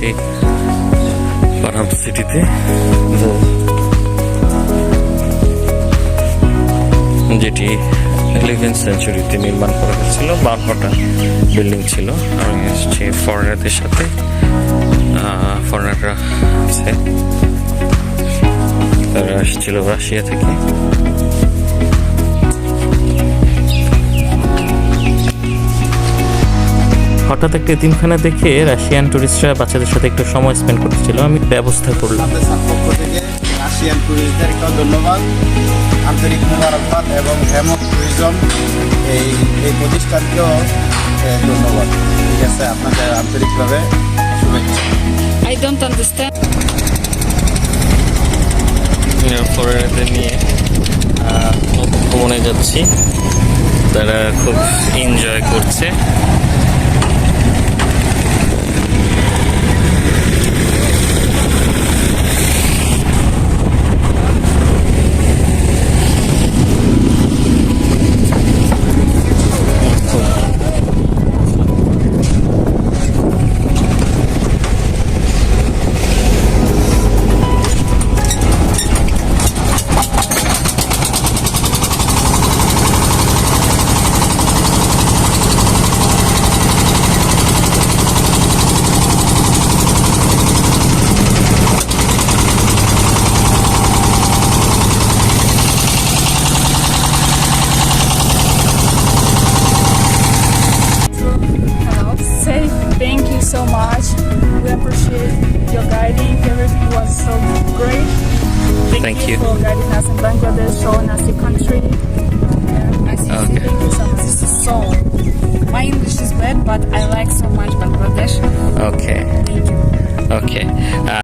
আছি পানাম সিটিতে। যেটি ইলেভেন সেঞ্চুরিতে নির্মাণ করা হয়েছিল। বারোটা বিল্ডিং ছিল। আমি এসেছি ফরেনারদের সাথে। ফরেনাররা আছে। তারা আসছিল রাশিয়া থেকে। হঠাৎ একটা এতিমখানা দেখে রাশিয়ান টুরিস্টরা বাচ্চাদের সাথে একটু সময় স্পেন্ড করতেছিল। আমি ব্যবস্থা করলাম। রাশিয়ান ধন্যবাদ আন্তরিক মুবারকবাদ এবং হেমক ট্যুরিজম এই এই প্রতিষ্ঠানকেও ধন্যবাদ। ঠিক আছে আপনাদের আন্তরিকভাবে শুভেচ্ছা। I don't understand. ফরেনারদের নিয়ে আহ, ভ্রমণে যাচ্ছি। তারা খুব এনজয় করছে। watch. We appreciate your guiding. Everything was so great. Thank, thank you, you for guiding us in Bangladesh, showing us country. Okay. Thank you so much. This is so. My English is bad, but I like so much Bangladesh. Okay. Thank you. Okay. Uh,